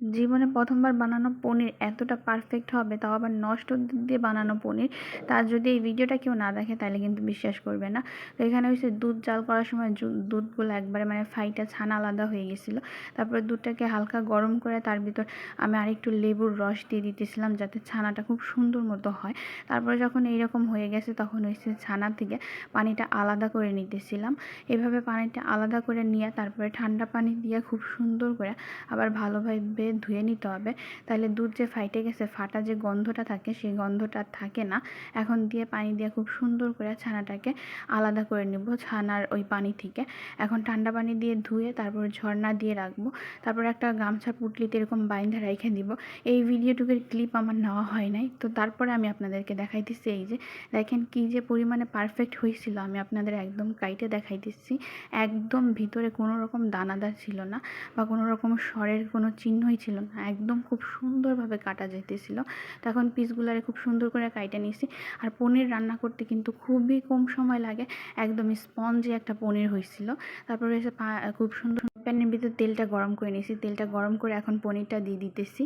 জীবনে প্রথমবার বানানো পনির এতটা পারফেক্ট হবে, তাও আবার নষ্ট দিয়ে বানানো পনির। তার যদি এই ভিডিওটা কেউ না দেখে, তাহলে কিন্তু বিশ্বাস করবে না। তো এখানে হচ্ছে দুধ জাল করার সময় দুধগুলো একবারে মানে ফাইটা ছানা আলাদা হয়ে গেছিল। তারপরে দুধটাকে হালকা গরম করে তার ভিতর আমি আরেকটু লেবুর রস দিয়ে দিতেছিলাম যাতে ছানাটা খুব সুন্দর মতো হয়। তারপরে যখন এইরকম হয়ে গেছে, তখন হচ্ছে ছানা থেকে পানিটা আলাদা করে নিতেছিলাম। এভাবে পানিটা আলাদা করে নিয়ে তারপরে ঠান্ডা পানি দিয়ে খুব সুন্দর করে আবার ভালোভাবে ধুয়ে নিতে হবে। তাহলে দুধ যে ফাইটে গেছে, ফাটা যে গন্ধটা থাকে, সেই গন্ধটা থাকে না। এখন দিয়ে পানি দিয়ে খুব সুন্দর করে ছানাটাকে আলাদা করে নেব ছানার ওই পানি থেকে। এখন ঠান্ডা পানি দিয়ে ধুয়ে তারপর ঝর্ণা দিয়ে রাখব। তারপর একটা গামছা, পুটলিতে এরকম বাইন্ধা রেখে দিব। এই ভিডিওটুকের ক্লিপ আমার নেওয়া হয় নাই। তো তারপরে আমি আপনাদেরকে দেখাইতেছি এই যে, দেখেন কি যে পরিমাণে পারফেক্ট হয়েছিল। আমি আপনাদের একদম কাইটে দেখাইতেছি। একদম ভিতরে কোনো রকম দানাদার ছিল না বা কোনো রকম স্বরের কোনো চিহ্নই ছিল না, একদম খুব সুন্দরভাবে কাটা যেতেছিল তখন পিসগুলারে খুব সুন্দর করে কাটে নিয়েছি। আর পনির রান্না করতে কিন্তু খুবই কম সময় লাগে, একদম স্পঞ্জি একটা পনির হয়েছিল তারপরে এসে খুব সুন্দর প্যানের ভিতরে তেলটা গরম করে নিয়েছি। তেলটা গরম করে এখন পনিরটা দিয়ে দিতেছি।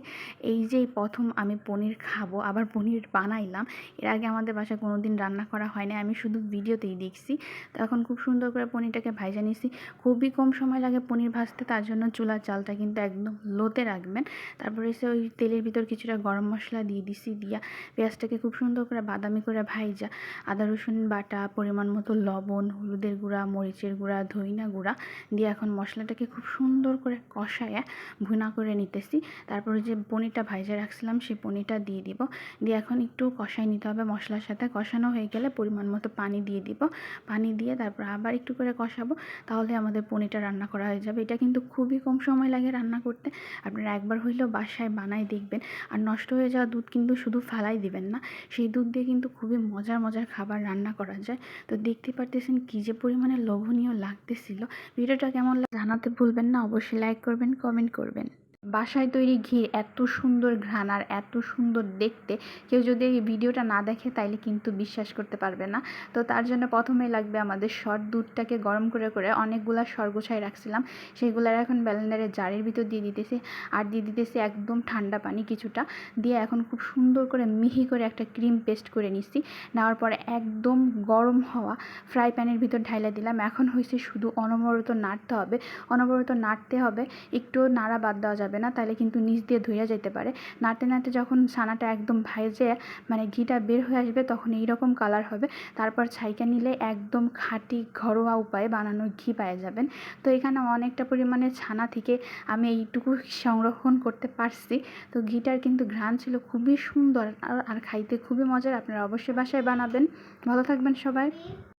এই যে প্রথম আমি পনির খাব, আবার পনির বানাইলাম, এর আগে আমাদের বাসায় কোনো দিন রান্না করা হয় না আমি শুধু ভিডিওতেই দেখছি। তো এখন খুব সুন্দর করে পনিরটাকে ভাইজা নিয়েছি। খুবই কম সময় লাগে পনির ভাজতে, তার জন্য চুলার চালটা কিন্তু একদম লোতে রাখবেন। তারপরে এসে ওই তেলের ভিতর কিছুটা গরম মশলা দিয়ে দিছি, দিয়া পেঁয়াজটাকে খুব সুন্দর করে বাদামি করে ভাইজা। আদা, রসুন বাটা, পরিমাণ মতো লবণ, হলুদের গুঁড়া, মরিচের গুঁড়া, ধইনা গুঁড়া দিয়ে এখন মশলাটাকে খুব সুন্দর করে কষায় ভুনা করে নিতেছি। তারপরে যে পনিরটা ভাইজে রাখছিলাম, সেই পনিরটা দিয়ে দিব। দিয়ে এখন একটু কষাই নিতে হবে মশলার সাথে। কষানো হয়ে গেলে পরিমাণ মতো পানি দিয়ে দিব। পানি দিয়ে তারপর আবার একটু করে কষাবো, তাহলে আমাদের পনিরটা রান্না করা হয়ে যাবে। এটা কিন্তু খুবই কম সময় লাগে রান্না করতে। আপনারা একবার হইলেও বাসায় বানাই দেখবেন। আর নষ্ট হয়ে যাওয়া দুধ কিন্তু শুধু ফালাই দিবেন না, সেই দুধ দিয়ে কিন্তু খুবই মজার মজার খাবার রান্না করা যায়। তো দেখতে পারতেছেন কী যে পরিমাণে লোভনীয় লাগতেছিল। ভিডিওটা কেমন জানাতে ভুলবেন না অবশ্যই লাইক করবেন কমেন্ট করবেন। বাসায় তৈরি ঘি এত সুন্দর ঘ্রাণ আর এত সুন্দর দেখতে। কেউ যদি এই ভিডিওটা না দেখে তাইলে কিন্তু বিশ্বাস করতে পারবে না। তো তার জন্য প্রথমেই লাগবে আমাদের সর দুধটাকে গরম করে করে অনেকগুলা সর গোছায় রাখছিলাম। সেইগুলার এখন ব্যালেন্ডারের জারের ভিতর দিয়ে দিতেছি। আর দিয়ে দিতেছি একদম ঠান্ডা পানি কিছুটা। দিয়ে এখন খুব সুন্দর করে মিহি করে একটা ক্রিম পেস্ট করে নিচ্ছি। নেওয়ার পরে একদম গরম হওয়া ফ্রাই প্যানের ভিতর ঢাইলা দিলাম। এখন হয়েছে শুধু অনবরত নাড়তে হবে। অনবরত নাড়তে হবে। একটু নাড়া বাদ দেওয়া যাবে না তাহলে কিন্তু নিচ দিয়ে ধুয়ে যেতে পারে। নাড়তে নাড়তে যখন ছানাটা একদম ভাইজে মানে ঘিটা বের হয়ে আসবে, তখন এইরকম কালার হবে। তারপর ছাইকা নিলে একদম খাঁটি ঘরোয়া উপায়ে বানানো ঘি পাওয়া যাবেন। তো এখানে অনেকটা পরিমাণে ছানা থেকে আমি এইটুকু সংরক্ষণ করতে পারছি। তো ঘিটার কিন্তু ঘ্রাণ ছিল খুবই সুন্দর আর খাইতে খুবই মজার। আপনারা অবশ্যই বাসায় বানাবেন। ভালো থাকবেন সবাই।